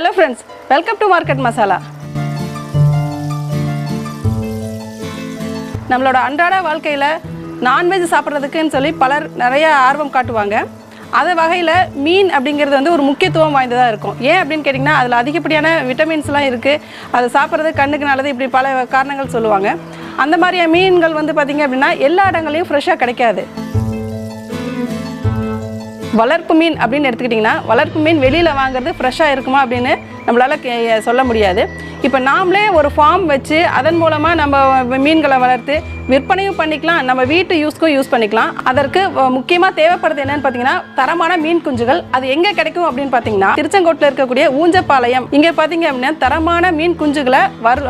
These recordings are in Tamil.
Hello friends welcome to market masala நம்மளோட அன்றாட வாழ்க்கையில் நான்வெஜ் சாப்பிட்றதுக்குன்னு சொல்லி பலர் நிறைய ஆர்வம் காட்டுவாங்க. அது வகையில் மீன் அப்படிங்கிறது வந்து ஒரு முக்கியத்துவம் வாய்ந்ததாக இருக்கும். ஏன் அப்படின்னு கேட்டிங்கன்னா அதில் அதிகப்படியான விட்டமின்ஸ்லாம் இருக்குது அதை சாப்பிட்றது கண்ணுக்கு நல்லது இப்படி பல காரணங்கள் சொல்லுவாங்க. அந்த மாதிரியான மீன்கள் வந்து பார்த்திங்க அப்படின்னா எல்லா இடங்களையும் ஃப்ரெஷ்ஷாக கிடைக்காது. வளர்ப்பு மீன் அப்படின்னு எடுத்துக்கிட்டிங்கன்னா வளர்ப்பு மீன் வெளியில் வாங்குறது ஃப்ரெஷ்ஷாக இருக்குமா அப்படின்னு நம்மளால் சொல்ல முடியாது. இப்போ நாமளே ஒரு ஃபார்ம் வச்சு அதன் மூலமாக நம்ம மீன்களை வளர்த்து விற்பனையும் பண்ணிக்கலாம் நம்ம வீட்டு யூஸ்க்கும் யூஸ் பண்ணிக்கலாம். அதற்கு முக்கியமாக தேவைப்படுறது என்னன்னு பார்த்தீங்கன்னா தரமான மீன் குஞ்சுகள். அது எங்கே கிடைக்கும் அப்படின்னு பார்த்தீங்கன்னா திருச்செங்கோட்டில் இருக்கக்கூடிய ஊஞ்சப்பாளையம். இங்கே பார்த்தீங்க அப்படின்னா தரமான மீன் குஞ்சுகளை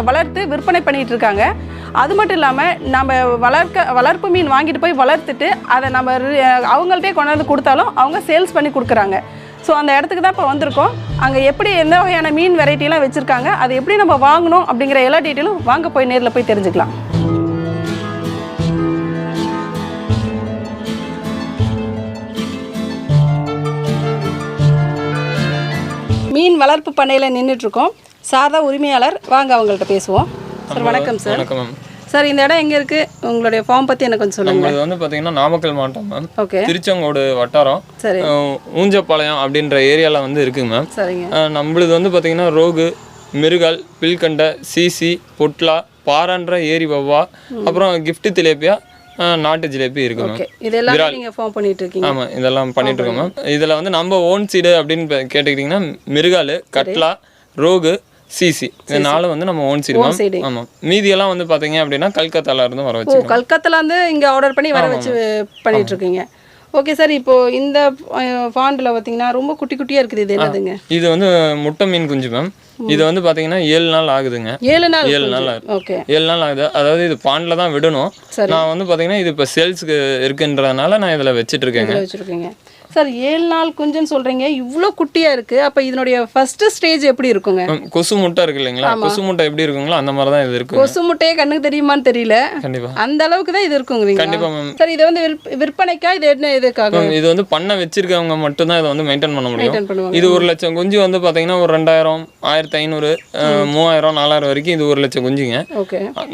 வளர்த்து விற்பனை பண்ணிட்டு இருக்காங்க. அது மட்டும் இல்லாமல் நம்ம வளர்க்க வளர்ப்பு மீன் வாங்கிட்டு போய் வளர்த்துட்டு அதை நம்ம ரி- அவங்கள்ட்டே கொண்டாந்து கொடுத்தாலும் அவங்க சேல்ஸ் பண்ணி கொடுக்குறாங்க. ஸோ அந்த இடத்துக்கு தான் இப்போ வந்திருக்கோம். அங்கே எப்படி எந்த வகையான மீன் வெரைட்டிலாம் வச்சுருக்காங்க அதை எப்படி நம்ம வாங்கணும் அப்படிங்கிற எல்லா டீட்டெயிலும் வாங்க போய் நேரில் போய் தெரிஞ்சுக்கலாம். மீன் வளர்ப்பு பண்ணையில் நின்றுட்டுருக்கோம் சார் உரிமையாளர் வாங்க அவங்கள்ட்ட பேசுவோம். சார் வணக்கம் சார். வணக்கம் மேம். சார் இந்த இடம் எங்கே இருக்குது உங்களுடைய ஃபார்ம் பற்றி எனக்கு கொஞ்சம் சொல்லுங்கள் நம்மளது வந்து பார்த்தீங்கன்னா நாமக்கல் மாவட்டம் மேம். ஓகே. திருச்செங்கோடு வட்டாரம். சரி. ஊஞ்சப்பாளையம் அப்படின்ற ஏரியாவில் வந்து இருக்குங்க மேம். சரிங்க. நம்மளுது வந்து பார்த்தீங்கன்னா ரோகு மிருகல் பில்கண்டை சீசி பொட்லா பாறான்ற ஏரி வவ்வா அப்புறம் திலேப்பியா அஹ், நாட்டு ஜிலேபி இருக்கு மேம். ஓகே. இது எல்லாமே நீங்கள் ஃபார்ம் பண்ணிட்டு இருக்கீங்க ஆமாம் இதெல்லாம் பண்ணிட்டு இருக்கோம் மேம். இதில் வந்து நம்ம ஓன் சீடு அப்படின்னு கேட்டுக்கிட்டிங்கன்னா மிருகால் கட்லா ரோகு சிசி இது நாலு வந்து நம்ம ஓன் சீடு. மேம் ஆமாம் மீதியெல்லாம் வந்து பார்த்தீங்க அப்படின்னா கல்கத்தால இருந்து வர வச்சு கல்கத்தால இருந்து இங்கே ஆர்டர் பண்ணி வர வச்சு பண்ணிட்டு இருக்கீங்க. ஓகே சார் இப்போ இந்த ஃபாண்டில் பார்த்தீங்கன்னா ரொம்ப குட்டி குட்டியாக இருக்குது இது என்னதுங்க? இது வந்து முட்டை மீன் குஞ்சு மேம் இது வந்து பார்த்தீங்கன்னா ஏழு நாள் ஆகுதுங்க. ஏழு நாள் ஏழு நாள் ஓகே ஏழு நாள் ஆகுது. அதாவது இது பாண்டில் தான் விடணும். நான் வந்து பார்த்தீங்கன்னா இது இப்போ சேல்ஸுக்கு இருக்குன்றதுனால நான் இதில் வச்சிட்டு இருக்கேங்க. சார் ஏழு நாள் குஞ்சுன்னு சொல்கிறீங்க இவ்வளோ குட்டியாக இருக்குது அப்போ இதனுடைய ஃபர்ஸ்ட் ஸ்டேஜ் எப்படி இருக்குங்க? கொசு முட்டை இருக்கு இல்லைங்களா? கொசு முட்டை எப்படி இருக்குங்களோ அந்த மாதிரி தான் இது இருக்குங்க. கொசு முட்டையே கண்ணுக்கு தெரியுமான்னு தெரியல. கண்டிப்பா. அந்த அளவுக்கு தான் இது இருக்குங்கிறீங்க கண்டிப்பா மேம் சார் இது வந்து விற்ப- விற்பனைக்கா இது என்ன இதுக்காக இது வந்து பண்ண வச்சிருக்கவங்க மட்டும்தான் இதை வந்து மெயின்டைன் பண்ண முடியும். இது ஒரு லட்சம் குஞ்சு வந்து பார்த்தீங்கன்னா ஒரு ரெண்டாயிரம் ஆயிரத்தி ஐநூறு மூவாயிரம் நாலாயிரம் வரைக்கும் இது ஒரு லட்சம் குஞ்சுங்க.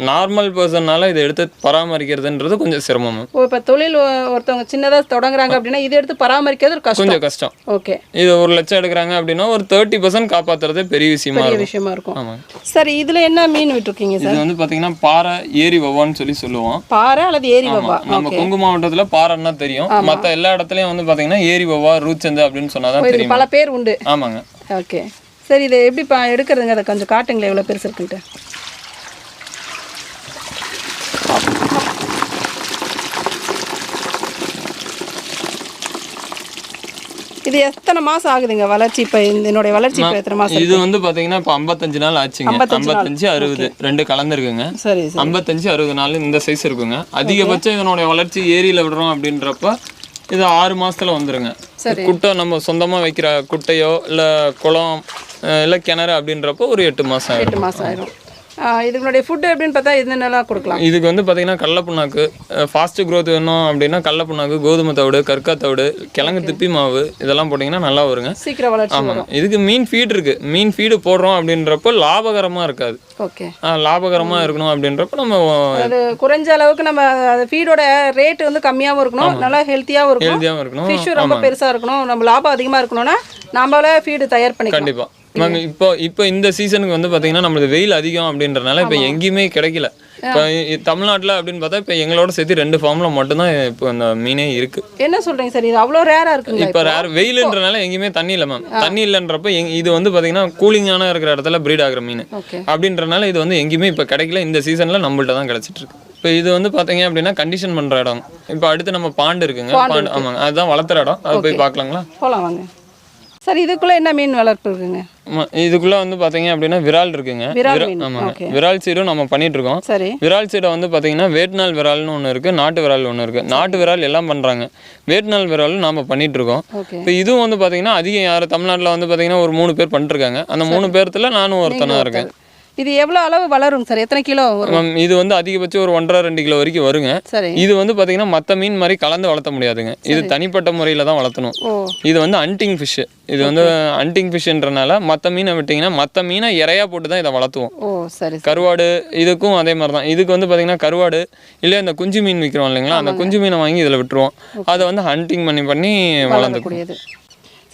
நார்மல் பர்சன்னால இதை எடுத்து பராமரிக்கிறதுன்றது கொஞ்சம் சிரமம் இப்போ தொழில் ஒருத்தவங்க சின்னதாக தொடங்குறாங்க அப்படின்னா இதை எடுத்து பராமரிக்கிறது கஷ்டம். கொஞ்சம் கஷ்டம். ஓகே இது ஒரு லட்சம் எடுக்கிறாங்க அப்படின்னா ஒரு தேர்ட்டி பர்சன்ட் காப்பாத்துறதே பெரிய விஷயமா பெரிய விஷயமா இருக்கும். ஆமாம் சார் இதுல என்ன மீன் விட்டுருக்கீங்க சார்? இது வந்து பார்த்தீங்கன்னா பாறை ஏரி வவ்வான்னு சொல்லி சொல்லுவோம். பாறை அல்லது ஏரி வவ்வா? நம்ம கொங்கு மாவட்டத்துல பாறைன்னா தெரியும். மத்த எல்லா இடத்துலயும் வந்து பாத்தீங்கன்னா ஏரி வவ்வா ரூச்சந்து அப்படின்னு சொன்னாதான் இதுக்கு தெரியும். பல பேர் உண்டு. ஆமாங்க. ஓகே சரி இதை எப்படி பா எடுக்கிறதுங்க? அதை கொஞ்சம் காட்டுங்களேன் எவ்வளோ பெருசு இருக்குன்ட்டு இது எத்தனை மாசம் ஆகுதுங்க வளர்ச்சி? இப்போ என்னுடைய வளர்ச்சி இப்போ எத்தனை மாசம் இது வந்து பாத்தீங்கன்னா இப்போ ஐம்பத்தஞ்சு நாள் ஆச்சுங்க. ஐம்பத்தஞ்சு அறுபது ரெண்டு கலந்துருக்குங்க. சரி ஐம்பத்தஞ்சு அறுபது நாள் இந்த சைஸ் இருக்குங்க. அதிகபட்சம் இதனுடைய வளர்ச்சி ஏரியில விடுறோம் அப்படின்றப்ப இது ஆறு மாசத்துல வந்துருங்க. குட்டை நம்ம சொந்தமா வைக்கிற குட்டையோ இல்ல குளம் இல்ல கிணறு அப்படின்றப்போ ஒரு எட்டு மாசம் எட்டு மாசம் ஆயிரும். இதுங்களுடைய ஃபுட்டு எப்படின்னு பார்த்தா என்னென்னலாம் கொடுக்கலாம்? இதுக்கு வந்து பார்த்தீங்கன்னா கடல புண்ணாக்கு ஃபாஸ்ட் growth வேணும் அப்படின்னா கடல புண்ணாக்கு கோதுமை தவிடு கற்கா தவிடு கிழங்கு திப்பி மாவு இதெல்லாம் போட்டிங்கன்னா நல்லா வருங்க. சீக்கிரம் வளர்ச்சி ஆமாங்க இதுக்கு மீன் ஃபீட் இருக்கு. மீன் ஃபீடு போடுறோம் அப்படின்றப்போ லாபகரமா இருக்காது. ஓகே ஆ, லாபகரமா இருக்கணும் அப்படின்றப்ப நம்ம அது குறைஞ்ச அளவுக்கு நம்ம அது ஃபீடோட ரேட் வந்து கம்மியாகவும் இருக்கணும். நல்லா ஹெல்த்தியாகவும் இருக்கணும். ஹெல்த்தியாகவும் இருக்கணும். ஃபிஷ்ஷும் ரொம்ப பெருசா இருக்கணும். நம்ம லாபம் அதிகமா இருக்கணும்னா நம்மளே ஃபீடு தயார் பண்ணிக்கலாம். கண்டிப்பா. மேம் இப்போ இப்போ இந்த சீசனுக்கு வந்து பார்த்தீங்கன்னா நம்மளுக்கு வெயில் அதிகம் அப்படின்றனால இப்போ எங்கேயுமே கிடைக்கல. இப்போ தமிழ்நாட்டில் அப்படின்னு பார்த்தா இப்போ எங்களோட சேர்த்து ரெண்டு ஃபார்மில் மட்டும்தான் இப்போ இந்த மீனே இருக்கு. என்ன சொல்றீங்க சார்? இது அவ்வளோ ரேரா இருக்குங்களா இப்போ ரேர் வெயிலுன்றனால எங்கேயுமே தண்ணி இல்லை மேம் தண்ணி இல்லைன்றப்ப எங் இது வந்து பார்த்தீங்கன்னா கூலிங்கான இருக்கிற இடத்துல ப்ரீட் ஆகுற மீன். அப்படின்றனால இது வந்து எங்கேயுமே இப்போ கிடைக்கல. இந்த சீசனில் நம்மள்ட்ட தான் கிடைச்சிட்டு இருக்கு. இப்போ இது வந்து பார்த்தீங்க அப்படின்னா கண்டிஷன் பண்ணுற இடம். இப்போ அடுத்து நம்ம பாண்டு இருக்குங்க. பாண்டு ஆமாங்க. அதுதான் வளர்த்துற இடம். அது போய் பார்க்கலாங்களா? போலாம் வாங்க. சார் இதுக்குள்ள என்ன மீன் வளர்ப்பு இருக்குங்க? இதுக்குள்ள வந்து பார்த்தீங்க அப்படின்னா விரால் இருக்குங்க. ஆமாங்க. விரால் சீடும் நம்ம பண்ணிட்டு இருக்கோம் சரி. விரால் சீடை வந்து பார்த்தீங்கன்னா வேட்நாள் விரால்னு ஒன்று இருக்குது நாட்டு விரால் ஒன்று இருக்குது நாட்டு விரால் எல்லாம் பண்ணுறாங்க வேட்நாள் விராலும் நாம் பண்ணிட்டு இருக்கோம் இப்போ இதுவும் வந்து பார்த்தீங்கன்னா அதிகம் யார்? தமிழ்நாட்டில் வந்து பார்த்தீங்கன்னா ஒரு மூணு பேர் பண்ணிருக்காங்க அந்த மூணு பேர்த்துல நானும் ஒருத்தனாக இருக்கேன். இது எவ்வளோ அளவு வளருங்க சார்? எத்தனை கிலோ வரும்? மேம் இது வந்து அதிகபட்சம் ஒரு ஒன்றரை ரெண்டு கிலோ வரைக்கும் வருங்க. சரி. இது வந்து பார்த்தீங்கன்னா மற்ற மீன் மாதிரி கலந்து வளர்த்த முடியாதுங்க. இது தனிப்பட்ட முறையில் தான் வளர்த்தணும். இது வந்து அன்டிங் ஃபிஷ்ஷு இது வந்து அன்டிங் ஃபிஷ்ன்றனால மற்ற மீனை விட்டிங்கன்னா மற்ற மீனை இறையா போட்டு தான் இதை வளர்த்துவோம். ஓ சரி. கருவாடு இதுக்கும் அதே மாதிரி தான். இதுக்கு வந்து பார்த்தீங்கன்னா கருவாடு இல்லை இந்த குஞ்சு மீன் விற்கிறோம் இல்லைங்களா அந்த குஞ்சு மீனை வாங்கி இதில் விட்டுருவோம். அதை வந்து ஹண்டிங் பண்ணி பண்ணி வளர்ந்துக்கும்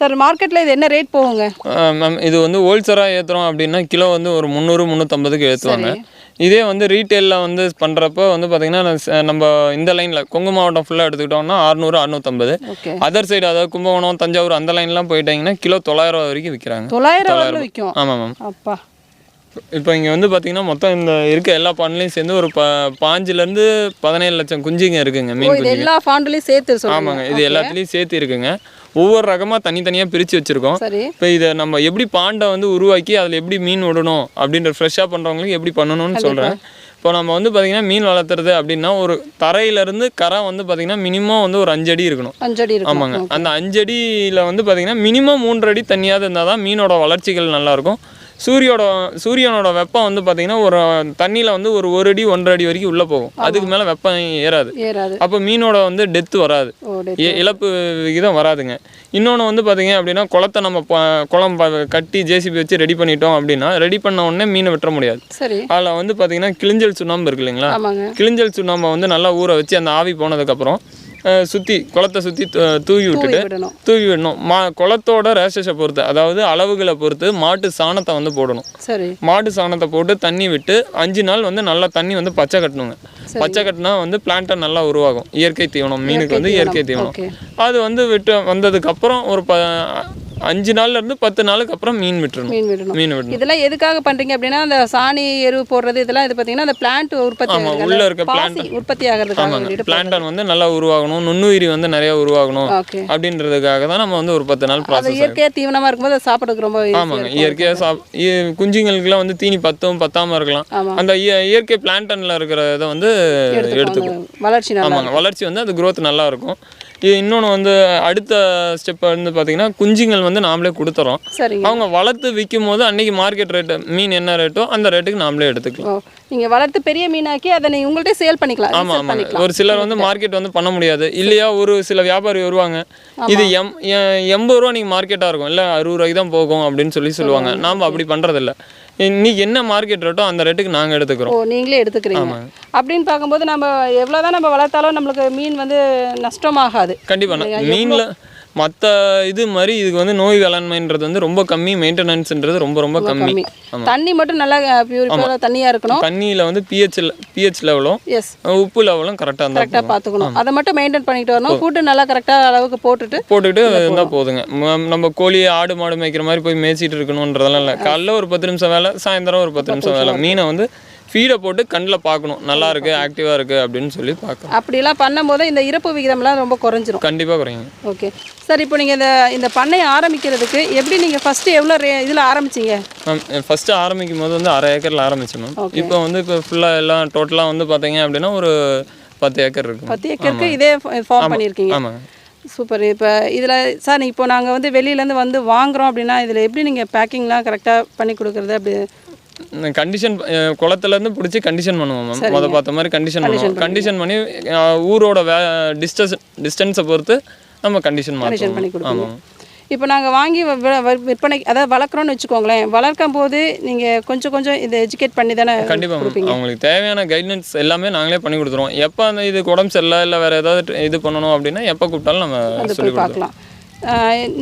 சார் மார்க்கெட்டில் இது என்ன ரேட் போகுங்க? மேம் இது வந்து ஹோல்சேலாக ஏற்றுறோம் அப்படின்னா கிலோ வந்து ஒரு முந்நூறு முந்நூற்றம்பதுக்கு ஏற்றுவாங்க இதே வந்து ரீட்டெயிலில் வந்து பண்ணுறப்போ வந்து பார்த்தீங்கன்னா நம்ம இந்த லைனில் கொங்கு மாவட்டம் ஃபுல்லாக எடுத்துக்கிட்டோம்னா அறுநூறு அறுநூற்றம்பது அதர் சைடு அதாவது கும்பகோணம் தஞ்சாவூர் அந்த லைன்லாம் போயிட்டீங்கன்னா கிலோ தொள்ளாயிரம் ரூபா வரைக்கும் விற்கிறாங்க தொள்ளாயிரம் விற்கும் ஆமாம் மேம் அப்பா. இப்போ இங்கே வந்து பார்த்தீங்கன்னா மொத்தம் இந்த இருக்க எல்லா பாண்ட்லையும் சேர்ந்து ஒரு ப பாஞ்சுலேருந்து பதினேழு லட்சம் குஞ்சுங்க இருக்குங்க மீன் எல்லா ஃபாண்ட்லையும் சேர்த்து ஆமாங்க இது எல்லாத்துலேயும் சேர்த்து இருக்குங்க. ஒவ்வொரு ரகமாக தனித்தனியாக பிரித்து வச்சுருக்கோம். சரி. இப்போ இதை நம்ம எப்படி பாண்டை வந்து உருவாக்கி அதில் எப்படி மீன் விடணும் அப்படின்ற ஃப்ரெஷ்ஷாக பண்ணுறவங்களுக்கு எப்படி பண்ணணும்னு சொல்கிறேன் இப்போ நம்ம வந்து பார்த்திங்கன்னா மீன் வளர்த்துறது அப்படின்னா ஒரு தரையிலேருந்து கரை வந்து பார்த்திங்கன்னா மினிமம் வந்து ஒரு அஞ்சடி இருக்கணும். அஞ்சடி ஆமாங்க. அந்த அஞ்சடியில் வந்து பார்த்திங்கன்னா மினிமம் மூன்று அடி தண்ணியாவது இருந்தால் தான் மீனோட வளர்ச்சிகள் நல்லாயிருக்கும் சூரியோட சூரியனோட வெப்பம் வந்து பார்த்திங்கன்னா ஒரு தண்ணியில் வந்து ஒரு ஒரு அடி ஒன்றரை அடி வரைக்கும் உள்ளே போகும். அதுக்கு மேலே வெப்பம் ஏறாது. அப்போ மீனோட வந்து டெத்து வராது. இழப்பு விகிதம் வராதுங்க. இன்னொன்று வந்து பார்த்தீங்க அப்படின்னா குளத்தை நம்ம குளம் கட்டி ஜேசிபி வச்சு ரெடி பண்ணிட்டோம் அப்படின்னா ரெடி பண்ண உடனே மீனை விட்டுற முடியாது. அதில் வந்து பார்த்தீங்கன்னா கிளிஞ்சல் சுண்ணாம்பு இருக்கு இல்லைங்களா? கிளிஞ்சல் சுண்ணாம்பை வந்து நல்லா ஊற வச்சு அந்த ஆவி போனதுக்கப்புறம் சுற்றி குளத்தை சுற்றி தூவி விட்டுட்டு தூவி விடணும். மா குளத்தோட ரேஷஸை பொறுத்து அதாவது அளவுகளை பொறுத்து மாட்டு சாணத்தை வந்து போடணும். சரி. மாட்டு சாணத்தை போட்டு தண்ணி விட்டு அஞ்சு நாள் வந்து நல்லா தண்ணி வந்து பச்சை கட்டணுங்க. பச்சை கட்டினா வந்து பிளான்ட்டை நல்லா உருவாகும். இயற்கை தீவனம் மீனுக்கு வந்து இயற்கை தீவனம். அது வந்து விட்டு வந்ததுக்கு அப்புறம் ஒரு ப அஞ்சு நாள்ல இருந்து பத்து நாளுக்கு அப்புறம் மீன் விட்டுறணும். மீன் விடணும். மீன் விடணும். இதெல்லாம் எதுக்காக பண்றீங்க அப்படின்னா அந்த சாணி எரு போடுறது இதெல்லாம் இது பார்த்தீங்கன்னா அந்த பிளான்ட் உற்பத்தி உள்ள இருக்க பாசி உற்பத்தி ஆகிறதுக்காக ஆமாங்க பிளான்டன் வந்து நல்லா உருவாகணும். நுண்ணுயிரி வந்து நிறைய உருவாகணும் அப்படின்றதுக்காக தான் நம்ம வந்து ஒரு பத்து நாள் ப்ராசஸ் இயற்கையா தீவனமா இருக்கும்போது அதை சாப்பிடுறதுக்கு ரொம்ப ஆமாங்க. இயற்கையாக சாப் குஞ்சுங்களுக்குலாம் வந்து தீனி பத்தும் பத்தாம இருக்கலாம். அந்த இய- இயற்கை பிளான்டன்ல இருக்கிற இதை வந்து எடுத்துக்கும். அந்த வளர்ச்சி ஆமாங்க. வளர்ச்சி வந்து அது growth நல்லா இருக்கும். இன்னொன்று வந்து அடுத்த ஸ்டெப் வந்து பார்த்தீங்கன்னா குஞ்சுங்கள் வந்து நாமளே கொடுத்துறோம். அவங்க வளர்த்து விற்கும் போது அன்னைக்கு மார்க்கெட் ரேட்டு மீன் என்ன ரேட்டோ அந்த ரேட்டுக்கு நாமளே எடுத்துக்கலாம். நீங்க வளர்த்து பெரிய மீனாக்கி அதை நீங்க உங்கள்கிட்ட சேல் பண்ணிக்கலாம் ஆமாம் ஆமாங்க பண்ணிக்கலாம். ஒரு சிலர் வந்து மார்க்கெட் வந்து பண்ண முடியாது. இல்லையா ஒரு சில வியாபாரி வருவாங்க. இது எம் எண்பது ரூபா நீங்கள் மார்க்கெட்டாக இருக்கும். இல்லை அறுபது ரூபாய்க்கு தான் போகும் அப்படின்னு சொல்லி சொல்லுவாங்க. நாம் அப்படி பண்ணுறதில்ல இன்னைக்கு என்ன மார்க்கெட் ரேட்டோ அந்த ரேட்டுக்கு நாங்கள் எடுத்துக்கிறோம். ஓ நீங்களே எடுத்துக்கிறீங்க. அப்படின்னு பார்க்கும்போது நம்ம எவ்வளவுதான் நம்ம வளர்த்தாலும் நம்மளுக்கு மீன் வந்து நஷ்டமாகாது. கண்டிப்பாக மீனில் மற்ற இது மாதிரி இதுக்கு வந்து நோய் வேளாண்மைன்றது வந்து ரொம்ப கம்மி மெயின்டெனன்ஸ்ன்றது ரொம்ப ரொம்ப கம்மி. தண்ணி மட்டும் நல்லா பியூரிஃபைடாக தண்ணியா இருக்கணும். தண்ணியில் வந்து பிஹெச் பிஹெச் லெவலும் எஸ் உப்பு லெவலும் கரெக்டாக இருந்தால் கரெக்டாக பார்த்துக்கணும் அதை மட்டும் மெயின்டைன் பண்ணிட்டு வரணும். ஃபுட்டு நல்லா கரெக்டாக அளவுக்கு போட்டுட்டு போட்டுக்கிட்டு இருந்தால் போதுங்க. நம்ம கோழி ஆடு மாடு மேய்க்கிற மாதிரி போய் மேய்ச்சிட்டு இருக்கணுன்றதெல்லாம் இல்லை. காலைல ஒரு பத்து நிமிஷம் வேலை சாயந்தரம் ஒரு பத்து நிமிஷம் வேலை. மீனை வந்து ஃபீடை போட்டு கண்ணில் பார்க்கணும். நல்லா இருக்கு ஆக்டிவாக இருக்கு அப்படின்னு சொல்லி பார்க்கணும். அப்படிலாம் பண்ணும்போது இந்த இறப்பு விகிதம்லாம் ரொம்ப குறைஞ்சிரும். கண்டிப்பாக குறையுங்க ஓகே சார் இப்போ நீங்கள் இந்த இந்த பண்ணையை ஆரம்பிக்கிறதுக்கு எப்படி நீங்கள் ஃபஸ்ட்டு எவ்வளோ ரே இதில் ஆரம்பிச்சீங்க? மேம் ஃபஸ்ட்டு ஆரம்பிக்கும் போது வந்து அரை ஏக்கரில் ஆரம்பிச்சேன் மேம். இப்போ வந்து இப்போ ஃபுல்லாக எல்லாம் டோட்டலாக வந்து பார்த்தீங்க அப்படின்னா ஒரு பத்து ஏக்கர் இருக்கு பத்து ஏக்கருக்கு இதே ஃபார்ம் பண்ணியிருக்கீங்க. ஆமாங்க சூப்பர் இப்போ இதில் சார் இப்போ நாங்கள் வந்து வெளியிலேருந்து வந்து வாங்குறோம் அப்படின்னா இதில் எப்படி நீங்கள் பேக்கிங்லாம் கரெக்டாக பண்ணி கொடுக்குறது அப்படி கண்டிஷன் குளத்துலேருந்து பிடிச்சி கண்டிஷன் பண்ணுவோம் மேம் முத பார்த்த மாதிரி கண்டிஷன் பண்ணுவோம். கண்டிஷன் பண்ணி ஊரோட வே டிஸ்டன்ஸ் டிஸ்டன்ஸை பொறுத்து நம்ம கண்டிஷன் மாற்றுவோம் ஆமாம். இப்போ நாங்கள் வாங்கி விற்பனை அதாவது வளர்க்குறோன்னு வச்சுக்கோங்களேன் வளர்க்கும் போது நீங்கள் கொஞ்சம் கொஞ்சம் இதை எஜுகேட் பண்ணி தானே கண்டிப்பாக மேம் அவங்களுக்கு தேவையான கைட்லைன்ஸ் எல்லாமே நாங்களே பண்ணி கொடுத்துருவோம். எப்போ அந்த இது உடம்பு சரியில்லை இல்லை வேறு ஏதாவது இது பண்ணணும் அப்படின்னா எப்போ கூப்பிட்டாலும் நம்ம சொல்லி பார்க்கலாம்.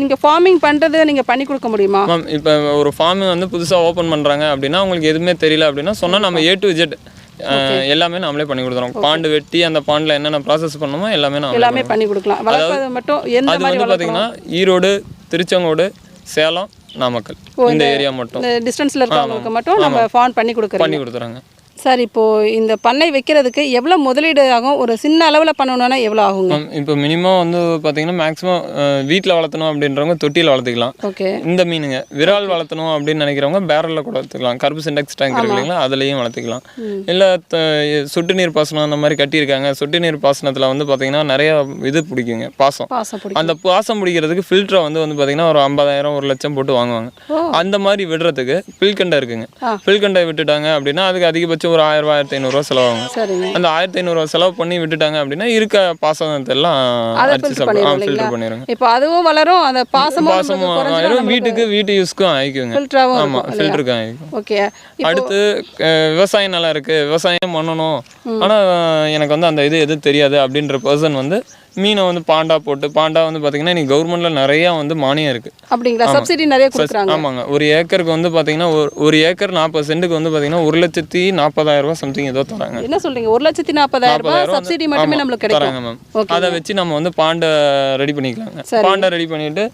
நீங்கள் ஃபார்மிங் பண்ணுறது நீங்கள் பண்ணி கொடுக்க முடியுமா? மேம் இப்போ ஒரு ஃபார்ம் வந்து புதுசாக ஓப்பன் பண்ணுறாங்க அப்படின்னா அவங்களுக்கு எதுவுமே தெரியல அப்படின்னா சொன்னால் நம்ம ஏ டு ஜெட் எல்லாமே நாமளே பண்ணி கொடுத்துறோம் பாண்டு வெட்டி அந்த பாண்டில் என்னென்ன ப்ராசஸ் பண்ணணுமோ எல்லாமே நாமளே எல்லாமே பண்ணி கொடுக்கலாம். வளர்ப்பது மட்டும் எந்த அது வந்து பார்த்தீங்கன்னா ஈரோடு திருச்செங்கோடு சேலம் நாமக்கல். இந்த ஏரியா மட்டும். டிஸ்டன்ஸில் இருக்கிறவங்களுக்கு மட்டும் நம்ம ஃபார்ம் பண்ணி கொடுக்குறோம் பண்ணி கொடுத்துறாங்க. சார் இப்போ இந்த பண்ணை வைக்கிறதுக்கு எவ்வளோ முதலீடு ஆகும்? ஒரு சின்ன அளவில் பண்ணணும்னா எவ்வளோ ஆகுங்க? இப்போ மினிமம் வந்து பார்த்தீங்கன்னா மேக்ஸிமம் வீட்டில் வளர்த்தணும் அப்படின்றவங்க தொட்டியில் வளர்த்துக்கலாம். ஓகே. இந்த மீனுங்க விரால் வளர்த்தணும் அப்படின்னு நினைக்கிறவங்க பேரலில் கூட வளர்த்துக்கலாம். கருப்பு சிண்டெக்ஸ் டேங்க் இருக்கு இல்லைங்களா அதுலேயும் வளர்த்துக்கலாம். இல்லை சொட்டு நீர் பாசனம் அந்த மாதிரி கட்டியிருக்காங்க. சொட்டு நீர் பாசனத்தில் வந்து பார்த்தீங்கன்னா நிறைய இது பிடிக்குங்க பாசம். அந்த பாசம் பிடிக்கிறதுக்கு ஃபில்டரை வந்து வந்து பார்த்தீங்கன்னா ஒரு ஐம்பதாயிரம் ஒரு லட்சம் போட்டு வாங்குவாங்க. அந்த மாதிரி விடுறதுக்கு பில்கண்டை இருக்குங்க. பில்கண்டை விட்டுட்டாங்க அப்படின்னா அதுக்கு அதிகபட்சம் ஒரு ஆயிரம் ரூபாய் ஆயிரத்தி ஐநூறுரூவா செலவாகும் அந்த ஆயிரத்தி ஐநூறுரூவா செலவு பண்ணி விட்டுட்டாங்க அப்படின்னா இருக்க பாசனத்தை எல்லாம் அதை அடிச்சு ஃபில்டர் பண்ணிடுங்க. இப்போ அதுவும் வளரும் அந்த பாசமும் பாசமும் வீட்டுக்கு வீட்டு யூஸ்க்கும் ஆயிக்குங்க. ஃபில்டராகவும் ஆமா இருக்கும் ஃபில்டருக்கு ஆயிக்கும். ஓகே அடுத்து விவசாயம் நல்லா இருக்கு. விவசாயம் பண்ணணும். ஆனா எனக்கு வந்து அந்த இது எதுவும் தெரியாது அப்படின்ற பர்சன் வந்து மீனை வந்து பாண்டா போட்டு பாண்டா வந்து பாத்தீங்கன்னா இன்னைக்கு கவர்மெண்ட்ல நிறைய வந்து மானியம் இருக்கு. அப்படிங்களா? சப்சிடி நிறைய கொடுக்குறாங்க. ஆமாங்க. ஒரு ஏக்கருக்கு வந்து பாத்தீங்கன்னா ஒரு ஒரு ஏக்கர் நாற்பது சென்ட்டுக்கு வந்து பாத்தீங்கன்னா ஒரு லட்சத்தி நாற்பதாயிரம் ரூபாய் சம்திங் ஏதோ தராங்க. என்ன சொல்றீங்க? ஒரு லட்சத்தி நாற்பதாயிரம் நாற்பதாயிரம் சப்சிடி மட்டுமே நம்மளுக்கு கிடைக்கும். தராங்க மேம் அதை வச்சு நம்ம வந்து பாண்டை ரெடி பண்ணிக்கலாங்க. பாண்டை ரெடி பண்ணிட்டு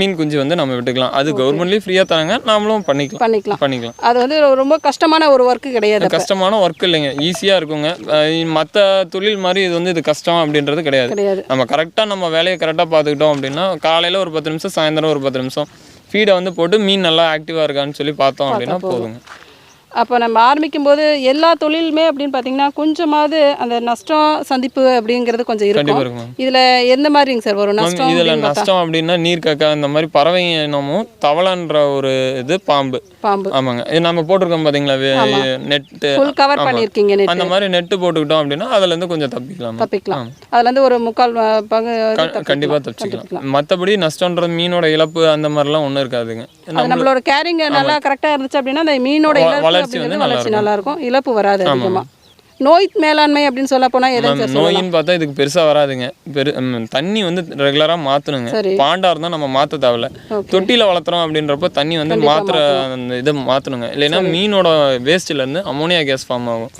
மீன் குஞ்சு வந்து நம்ம விட்டுக்கலாம். அது கவர்மெண்ட்லேயும் ஃப்ரீயாக தராங்க. நாமளும் பண்ணிக்கலாம். பண்ணிக்கலாம். பண்ணிக்கலாம். அது வந்து ரொம்ப கஷ்டமான ஒரு ஒர்க்கு கிடையாது. கஷ்டமான ஒர்க் இல்லைங்க. ஈஸியாக இருக்குங்க. மற்ற தொழில் மாதிரி இது வந்து இது கஷ்டம் அப்படின்றது கிடையாது. நம்ம கரெக்டாக நம்ம வேலையை கரெக்டாக பார்த்துக்கிட்டோம் அப்படின்னா காலையில் ஒரு பத்து நிமிஷம் சாயந்தரம் ஒரு பத்து நிமிஷம் ஃபீடை வந்து போட்டு மீன் நல்லா ஆக்டிவாக இருக்கான்னு சொல்லி பார்த்தோம் அப்படின்னா போதுங்க. அப்போ நம்ம ஆரம்பிக்கும் போது எல்லா தொழிலுமே அப்படின்னு பார்த்தீங்கன்னா கொஞ்சமாவது அந்த நஷ்டம் சந்திப்பு அப்படிங்கிறது கொஞ்சம் இருக்கும். இதுல எந்த மாதிரிங்க சார் வரும்? நஷ்டம் இதில்? நஷ்டம் அப்படின்னா நீர் காக்கா இந்த மாதிரி பறவை இனமும் தவளைன்ற ஒரு இது பாம்பு. பாம்பு. ஆமாங்க. இது நம்ம போட்டிருக்கோம் பார்த்தீங்களா நெட்டு கவர் பண்ணியிருக்கீங்க. அந்த மாதிரி நெட்டு போட்டுக்கிட்டோம் அப்படின்னா அதுலேருந்து கொஞ்சம் தப்பிக்கலாம் தப்பிக்கலாம். அதுல இருந்து ஒரு முக்கால் பங்கு. கண்டிப்பாக தப்பிச்சுக்கலாம். மற்றபடி நஷ்டன்றது மீனோட இழப்பு அந்த மாதிரிலாம் ஒன்றும் இருக்காதுங்க. நம்மளோட கேரிங் நல்லா கரெக்டா இருந்துச்சு அப்படின்னா அந்த மீனோட வளர்ச்சி வந்து நல்லா வளர்ச்சி நல்லா இருக்கும் இழப்பு வராது அதிகமா. நோய் மேலாண்மை அப்படின்னு சொல்ல போனா எதை மேம், நோயின்னு பார்த்தா இதுக்கு பெருசா வராதுங்க. பெரு தண்ணி வந்து ரெகுலரா மாத்தணுங்க. சரி. பாண்டா இருந்தா நம்ம மாத்த தேவையில்ல. தொட்டில வளர்த்துறோம் அப்படின்றப்ப தண்ணி வந்து மாத்துற அந்த இதை மாத்தணுங்க. இல்லைன்னா மீனோட வேஸ்ட்ல இருந்து அமோனியா கேஸ் ஃபார்ம் ஆகும்.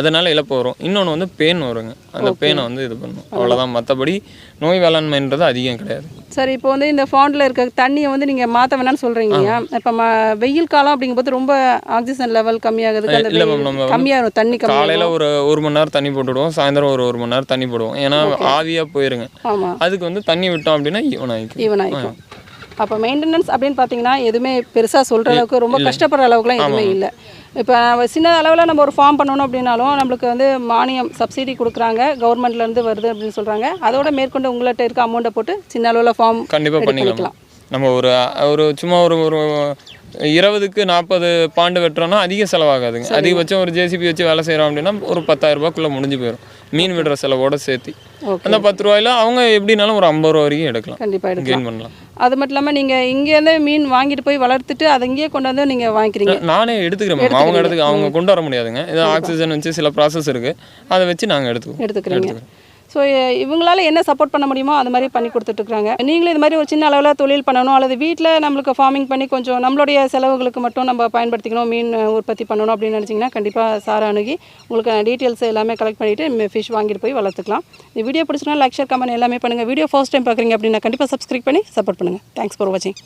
அதனால இழப்பு வரும். இன்னொன்று வந்து பேன் வருங்க. அந்த பேனை வந்து இது பண்ணும். அவ்வளவுதான். மற்றபடி நோய் வேளாண்மைன்றது அதிகம் கிடையாது. சரி இப்போ வந்து இந்த ஃபாண்டில் இருக்க தண்ணியை வந்து நீங்கள் மாற்ற வேணாம்னு சொல்கிறீங்க இப்போ ம வெயில் காலம் அப்படிங்கும்போது ரொம்ப ஆக்சிஜன் லெவல் கம்மியாகுதுக்கு அந்த இல்ல மேம், நம்ம வந்து கம்மியாகும் தண்ணி காலையில ஒரு ஒரு மணி நேரம் தண்ணி போட்டுவிடுவோம் சாயந்தரம் ஒரு ஒரு மணி நேரம் தண்ணி போடுவோம். ஏன்னா ஆவியா போயிருங்க. அதுக்கு வந்து தண்ணி விட்டோம் அப்படின்னா ஈவன் ஆகிக்கும் ஈவன் ஆகிக்கும் அப்போ மெயின்டெனன்ஸ் அப்படின்னு பார்த்தீங்கன்னா எதுவுமே பெருசாக சொல்கிற அளவுக்கு ரொம்ப கஷ்டப்படுற அளவுக்குலாம் எதுவுமே இல்லை. இப்போ சின்ன அளவில் நம்ம ஒரு ஃபார்ம் பண்ணணும் அப்படின்னாலும் நம்மளுக்கு வந்து மானியம் சப்சிடி கொடுக்குறாங்க. கவர்மெண்ட்லேருந்து வருது அப்படின்னு சொல்கிறாங்க அதோட மேற்கொண்டு உங்கள்கிட்ட இருக்க அமௌண்ட்டை போட்டு சின்ன அளவில் ஃபார்ம் கண்டிப்பா ready பண்ணிக்கலாம். நம்ம ஒரு ஒரு சும்மா ஒரு ஒரு இருபதுக்கு நாற்பது பாண்டு வெட்டுறோம்னா அதிக செலவாகாதுங்க. அதிகபட்சம் ஒரு ஜேசிபி வச்சு வேலை செய்கிறோம் அப்படின்னா ஒரு பத்தாயிரம் ரூபாய்க்குள்ள முடிஞ்சு போயிடும் மீன் விடுற செலவோட சேர்த்து அந்த பத்து ரூபாயில அவங்க எப்படினாலும் ஒரு ஐம்பது ரூபா வரைக்கும் எடுக்கலாம். கண்டிப்பாக கெயின் பண்ணலாம். அது மட்டும் இல்லாமல் நீங்கள் இங்கேருந்து மீன் வாங்கிட்டு போய் வளர்த்துட்டு அதை இங்கேயே கொண்டு வந்து நீங்கள் வாங்கிக்கிறீங்க. நானே எடுத்துக்கிறேன் மேம் அவங்க இடத்துக்கு அவங்க கொண்டு வர முடியாதுங்க. இது ஆக்சிஜன் வச்சு சில ப்ராசஸ் இருக்கு. அதை வச்சு நாங்க எடுத்துக்குவோம். எடுத்துக்கிறீங்க. ஸோ இவங்களால என்ன சப்போர்ட் பண்ண முடியுமோ அது மாதிரி பண்ணி கொடுத்துட்ருக்காங்க நீங்களும் இது மாதிரி ஒரு சின்ன அளவில் தொழில் பண்ணணும் அல்லது வீட்டில் நம்மளுக்கு ஃபார்மிங் பண்ணி கொஞ்சம் நம்மளுடைய செலவுகளுக்கு மட்டும் நம்ம பயன்படுத்திக்கணும் மீன் உற்பத்தி பண்ணணும் அப்படின்னு நினச்சிங்கன்னா கண்டிப்பாக சாரை அணுகி உங்களுக்கு டீட்டெயில்ஸ் எல்லாமே கலெக்ட் பண்ணிவிட்டு ஃபிஷ் வாங்கிட்டு போய் வளர்த்துக்கலாம். இந்த வீடியோ பிடிச்சினா லைக் ஷேர் கமெண்ட் எல்லாமே பண்ணுங்கள் வீடியோ ஃபர்ஸ்ட் டைம் பார்க்குறீங்க அப்படின்னா கண்டிப்பாக சப்ஸ்கிரைப் பண்ணி சப்போர்ட் பண்ணுங்கள் தேங்க்ஸ் ஃபார் வாட்சிங்